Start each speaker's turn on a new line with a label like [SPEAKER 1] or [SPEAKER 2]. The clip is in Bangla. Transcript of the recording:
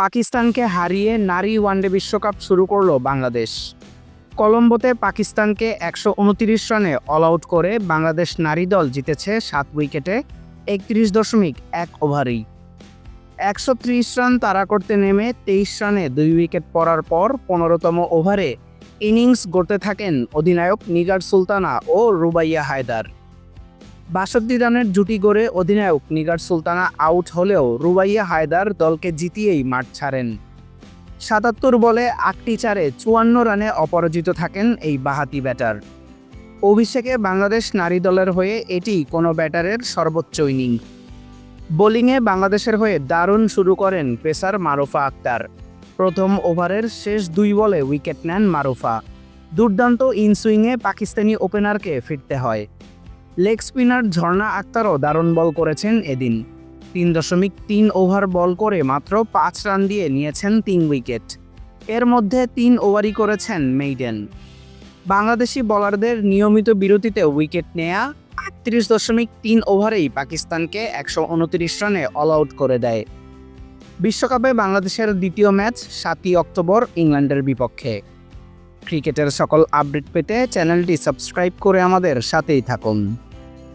[SPEAKER 1] পাকিস্তানকে হারিয়ে নারী ওয়ানডে বিশ্বকাপ শুরু করল বাংলাদেশ। কলম্বোতে পাকিস্তানকে একশো উনতিরিশ রানে অল আউট করে বাংলাদেশ নারী দল জিতেছে সাত উইকেটে একত্রিশ দশমিক এক ওভারেই। একশো ত্রিশ রান তাড়া করতে নেমে তেইশ রানে দুই উইকেট পড়ার পর পনেরোতম ওভারে ইনিংস গড়তে থাকেন অধিনায়ক নিগার সুলতানা ও রুবাইয়া হায়দার। বাষট্টি রানের জুটি গড়ে অধিনায়ক নিগার সুলতানা আউট হলেও রুবাইয়া হায়দার দলকে জিতিয়েই মাঠ ছাড়েন। সাতাত্তর বলে আটটি চারে চুয়ান্ন রানে অপরাজিত থাকেন এই বাহাতি ব্যাটার। অভিষেকে বাংলাদেশ নারী দলের হয়ে এটি কোনো ব্যাটারের সর্বোচ্চ ইনিংস বোলিংয়ে বাংলাদেশের হয়ে দারুণ শুরু করেন পেসার মারুফা আক্তার। প্রথম ওভারের শেষ দুই বলে উইকেট নেন মারুফা। দুর্দান্ত ইনসুইংয়ে পাকিস্তানি ওপেনারকে ফিরতে হয়। লেগ স্পিনার ঝর্ণা আক্তারও দারুণ বল করেছেন এদিন। তিন দশমিক তিন ওভার বল করে মাত্র পাঁচ রান দিয়ে নিয়েছেন তিন উইকেট। এর মধ্যে তিন ওভারই করেছেন মেইডেন। বাংলাদেশি বলারদের নিয়মিত বিরতিতে উইকেট নেয়া আটত্রিশ দশমিক তিন ওভারেই পাকিস্তানকে একশো উনত্রিশ রানে অল আউট করে দেয়। বিশ্বকাপে বাংলাদেশের দ্বিতীয় ম্যাচ সাতই অক্টোবর ইংল্যান্ডের বিপক্ষে। ক্রিকেটের সকল আপডেট পেতে চ্যানেলটি সাবস্ক্রাইব করে আমাদের সাথেই থাকুন।